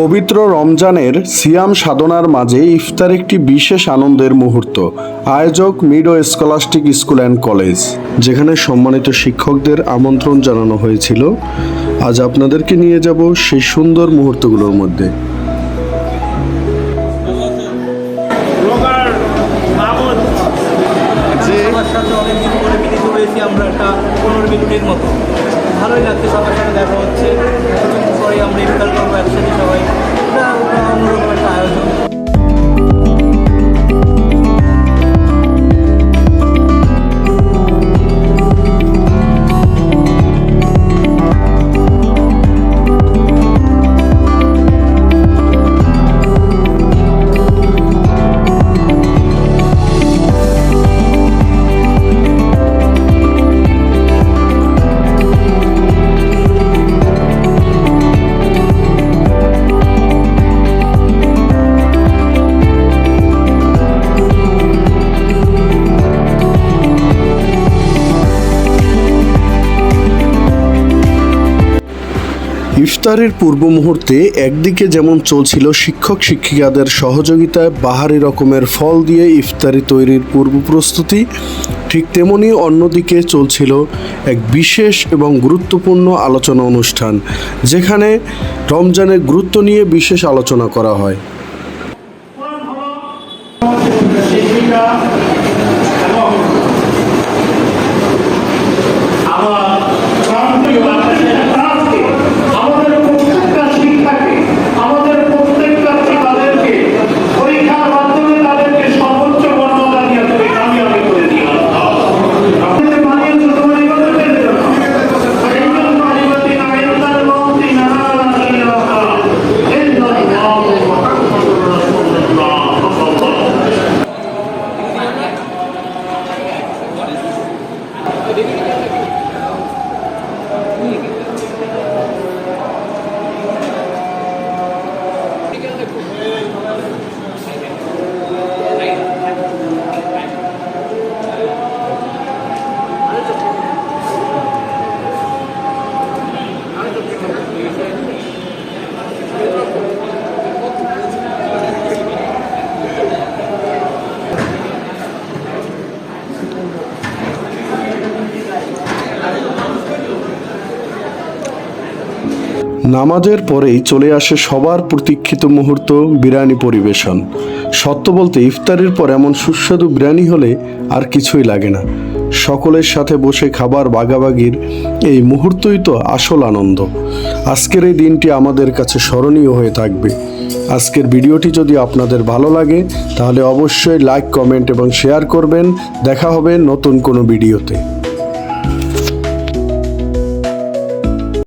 পবিত্র রমজানের সিয়াম সাধনার মাঝে ইফতার একটি বিশেষ আনন্দের মুহূর্ত। আয়োজক meadow scholastic school and college, যেখানে সম্মানিত শিক্ষকদের আমন্ত্রণ জানানো হয়েছিল। আজ আপনাদেরকে নিয়ে যাব সেই সুন্দর মুহূর্তগুলোর মধ্যে। ভালোই লাগছে সবার সাথে দেখা হচ্ছে। আমরা ইফতার করব একসাথে। ইফতারের পূর্ব মুহূর্তে একদিকে যেমন চলছিল শিক্ষক শিক্ষিকাদের সহযোগিতায় বাহারি রকমের ফল দিয়ে ইফতারি তৈরির পূর্ব প্রস্তুতি, ঠিক তেমনি অন্যদিকে চলছিল এক বিশেষ এবং গুরুত্বপূর্ণ আলোচনা অনুষ্ঠান, যেখানে রমজানের গুরুত্ব নিয়ে বিশেষ আলোচনা করা হয়। নামাজের পরেই চলে আসে সবার প্রতীক্ষিত মুহূর্ত বিরিয়ানি পরিবেশন। সত্য বলতে ইফতারের পর এমন সুস্বাদু বিরিয়ানি হলে আর কিছুই লাগে না। সকলের সাথে বসে খাবার বাগাবাগির এই মুহূর্তই তো আসল আনন্দ। আজকের এই দিনটি আমাদের কাছে স্মরণীয় হয়ে থাকবে। আজকের ভিডিওটি যদি আপনাদের ভালো লাগে, তাহলে অবশ্যই লাইক, কমেন্ট এবং শেয়ার করবেন। দেখা হবে নতুন কোনো ভিডিওতে।